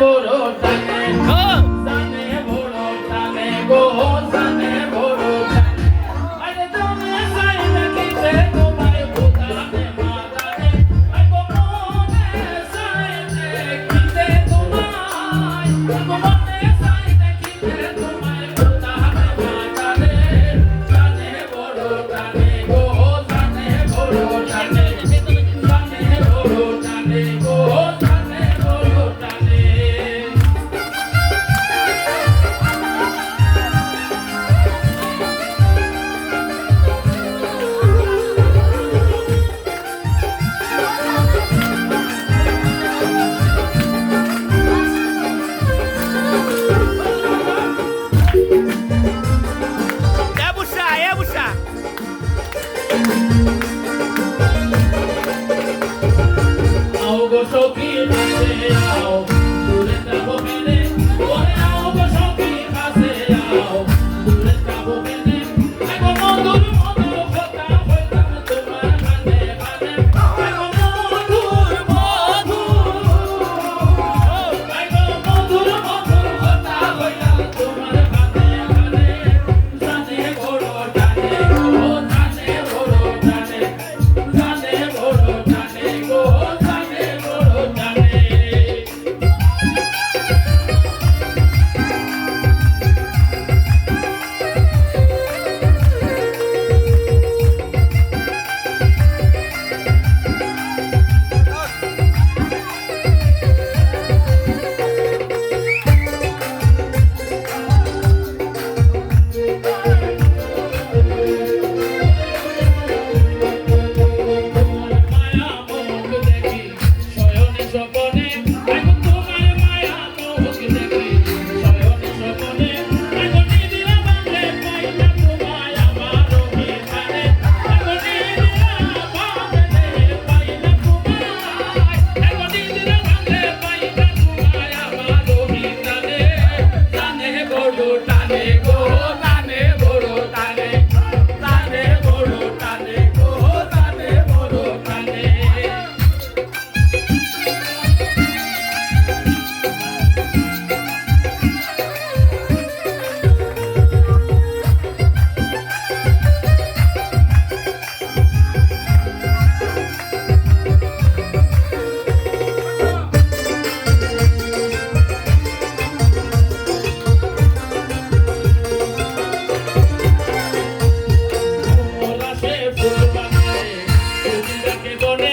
বড় টানে জানে বড় টানে গো জানে বড় টানে আরে তুমি চাই না কিতে তোমায় বোঝাতে মারাতে আই গো মনে চাই না কিতে তোমায় গো মনে চাই না কিতে তোমায় বোঝাতে মারাতে জানে বড় টানে গো জানে বড় টানে জানে বড় টানে গো। গড়টা জীবনে